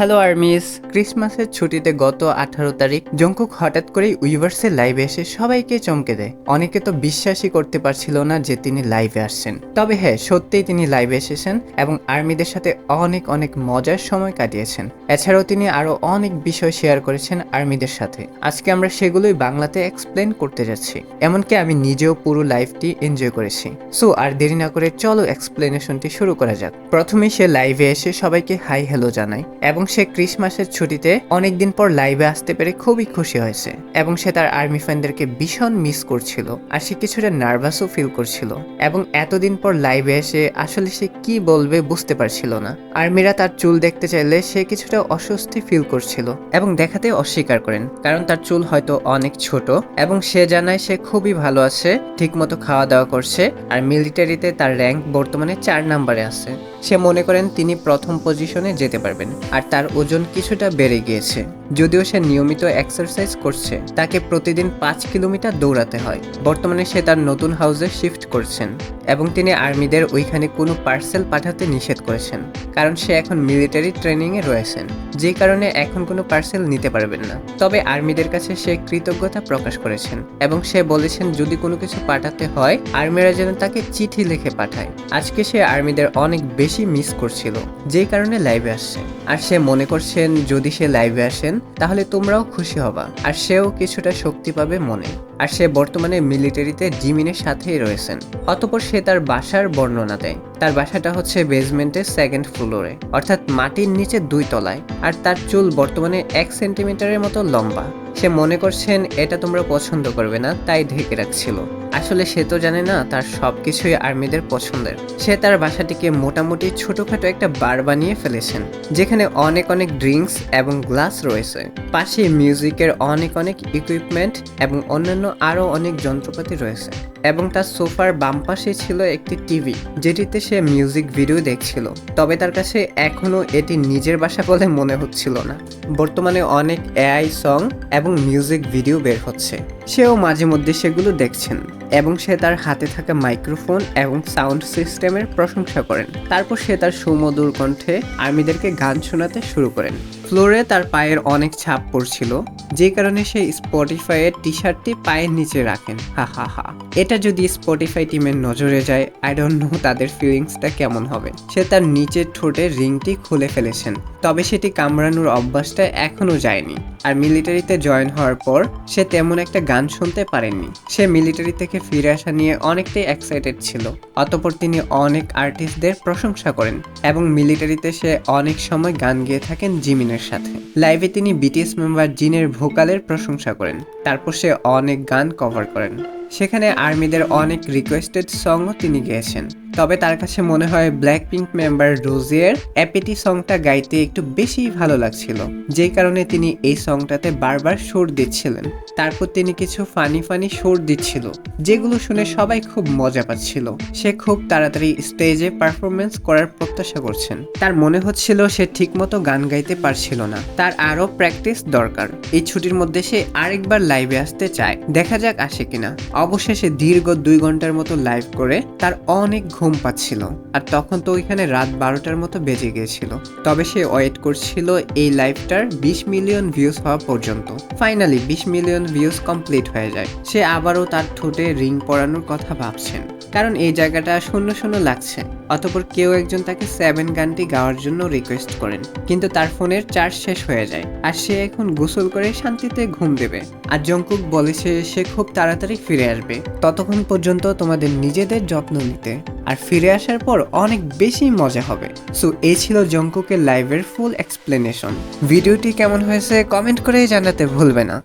Hello armies, ক্রিসমাসের ছুটিতে গত আঠারো তারিখ জঙ্কুক হঠাৎ করেই উইভার্সের লাইভে এসে সবাইকে চমকে দেয়। অনেকে তো বিশ্বাসই করতে পারছিল না যে তিনি লাইভে আসছেন। তবে হ্যাঁ সত্যিই তিনি লাইভে এসেছেন এবং আর্মিদের সাথে অনেক অনেক মজার সময় কাটিয়েছেন। এছাড়াও তিনি আরও অনেক বিষয় শেয়ার করেছেন আর্মিদের সাথে। আজকে আমরা সেগুলোই বাংলাতে এক্সপ্লেন করতে যাচ্ছি। এমনকি আমি নিজেও পুরো লাইভটি এনজয় করেছি। সো আর দেরি না করে চলো এক্সপ্লেনেশনটি শুরু করা যাক। প্রথমেই সে লাইভে এসে সবাইকে হাই হ্যালো জানায় এবং সে ক্রিসমাসের ছুটিতে অনেকদিন পর লাইভে আসতে পেরে খুবই খুশি হয়েছে এবং সে তার আর্মি ফ্যানদেরকে ভীষণ মিস করছিল আর সে কিছুটা নার্ভাসও ফিল করছিল এবং এতদিন পর লাইভে এসে আসলে সে কি বলবে বুঝতে পারছিল না। আর্মিরা তার চুল দেখতে চাইলে সে কিছুটা অস্বস্তি ফিল করছিল এবং দেখাতে অস্বীকার করেন, কারণ তার চুল হয়তো অনেক ছোট এবং সে জানায় সে খুবই ভালো আছে, ঠিকমতো খাওয়া দাওয়া করছে আর মিলিটারিতে তার র্যাঙ্ক বর্তমানে চার নাম্বারে আছে। সে মনে করেন তিনি প্রথম পজিশনে যেতে পারবেন। আর তার ওজন কিছুটা বেড়ে গিয়েছে, যদিও সে নিয়মিত এক্সারসাইজ করছে। তাকে প্রতিদিন পাঁচ কিলোমিটার দৌড়াতে হয়। বর্তমানে সে তার নতুন হাউসে শিফট করছেন এবং তিনি আর্মিদের ওইখানে কোনো পার্সেল পাঠাতে নিষেধ করেছেন, কারণ সে এখন মিলিটারি ট্রেনিংয়ে রয়েছেন যে কারণে এখন কোনো পার্সেল নিতে পারবেন না। তবে আর্মিদের কাছে সে কৃতজ্ঞতা প্রকাশ করেছেন এবং সে বলেছেন, যদি কোনো কিছু পাঠাতে হয়, আর্মিরা যেন তাকে চিঠি লিখে পাঠায়। আজকে সে আর্মিদের অনেক বেশি মিস করছিল যে কারণে লাইভে আসছে। আর সে মনে করছেন যদি সে লাইভে আসেন, তাহলে তোমরাও খুশি হবা। আর সেও কিছুটা শক্তি পাবে মনে। আর সে বর্তমানে মিলিটারিতে জিমিনের সাথেই রয়েছেন। অতপর সে তার বাসার বর্ণনা দেয়। তার বাসাটা হচ্ছে বেসমেন্টের সেকেন্ড ফ্লোরে অর্থাৎ মাটির নিচে দুই তলায়। আর তার চুল বর্তমানে এক সেন্টিমিটারের মতো লম্বা। সে মনে করছেন, এটা তোমরা পছন্দ করবে না, তাই ঢেকে রাখছিল। আসলে সে তো জানে না, তার সবকিছুই আর্মিদের পছন্দের। সে তার বাসাটিকে মোটামুটি ছোটখাটো একটা বার বানিয়ে ফেলেছেন, যেখানে অনেক অনেক ড্রিঙ্কস এবং গ্লাস রয়েছে। পাশে মিউজিকের অনেক অনেক ইকুইপমেন্ট এবং অন্যান্য আরও অনেক যন্ত্রপাতি রয়েছে এবং তার সোফার বাম পাশে ছিল একটি টিভি যেটিতে সে মিউজিক ভিডিও দেখছিল। তবে তার কাছে এখনও এটি নিজের বাসা বলে মনে হচ্ছিল না। বর্তমানে অনেক এআই সং এবং মিউজিক ভিডিও বের হচ্ছে। সেও মাঝে মধ্যে সেগুলো দেখছেন। এবং সে তার হাতে থাকা মাইক্রোফোন এবং সাউন্ড সিস্টেমের প্রশংসা করেন। তারপর সে তার সুমধুর কণ্ঠে আর্মিদেরকে গান শোনাতে শুরু করেন। ফ্লোরে তার পায়ের অনেক ছাপ পড়ছিল, যে কারণে সে স্পটিফাইয়ের টি শার্টটি পায়ের নিচে রাখেন। হা হা হা। এটা যদি স্পটিফাই টিমের নজরে যায় আই ডোন্ট নো তাদের ফিলিংসটা কেমন হবে। সে তার নিচের ঠোঁটে রিংটি খুলে ফেলেছেন, তবে সেটি কামড়ানোর অভ্যাসটা এখনও যায়নি। আর মিলিটারিতে জয়েন হওয়ার পর, সে তেমন একটা গান শুনতে পারেননি। সে মিলিটারি থেকে ফিরে আসা নিয়ে অনেকটাই এক্সাইটেড ছিল। অতপর তিনি অনেক আর্টিস্টদের প্রশংসা করেন এবং মিলিটারিতে সে অনেক সময় গান গেয়ে থাকেন জিমিনের সাথে। লাইভে তিনি বিটিএস মেম্বার জিনের ভোকালের প্রশংসা করেন, তারপর সে অনেক গান কভার করেন। সেখানে আর্মিদের অনেক রিকোয়েস্টেড সংও তিনি গেয়েছেন। তবে তার কাছে মনে হয় ব্ল্যাক পিঙ্ক মেম্বার রোজিয়ার অ্যাপিটি সংটা গাইতে একটু বেশি ভালো লাগছিল। যেই কারণে তিনি এই সংটাতে বারবার সুর দিচ্ছিলেন। তারপর তিনি কিছু ফানি ফানি সুর দিচ্ছিল, যেগুলো শুনে সবাই খুব মজা পাচ্ছিল। সে খুব তাড়াতাড়ি স্টেজে পারফরমেন্স করার প্রত্যাশা করছেন। তার মনে হচ্ছিল সে ঠিকমতো গান গাইতে পারছিল না। তার আরও প্র্যাকটিস দরকার। এই ছুটির মধ্যে সে আরেকবার লাইভে আসতে চায়। দেখা যাক আসে কিনা। অবশেষে দীর্ঘ দুই ঘণ্টার মতো লাইভ করে তার অনেক ঘুম পাচ্ছিল আর তখন তো ওইখানে রাত বারোটার মতো বেজে গিয়েছিল। তবে সে ওয়েট করছিল এই লাইভটার বিশ মিলিয়ন ভিউজ হওয়া পর্যন্ত। ফাইনালি বিশ মিলিয়ন ভিউজ কমপ্লিট হয়ে যায়। সে আবারও তার ঠোঁটে রিং পরানোর কথা ভাবছেন। কারণ এই জায়গাটা শূন্য শূন্য লাগছে। অতপর কেউ একজন তাকে সেভেন গানটি গাওয়ার জন্য রিকোয়েস্ট করেন। কিন্তু তার ফোনের চার্জ শেষ হয়ে যায় আর সে এখন গোসল করে শান্তিতে ঘুম দেবে। আর জঙ্কুক বলেছে সে খুব তাড়াতাড়ি ফিরে আসবে। ততক্ষণ পর্যন্ত তোমাদের নিজেদের যত্ন নিতে। আর ফিরে আসার পর অনেক বেশি মজা হবে। সো এই ছিল জঙ্কুকের লাইভের ফুল এক্সপ্লেনেশন ভিডিওটি কেমন হয়েছে কমেন্ট করে জানাতে ভুলবে না।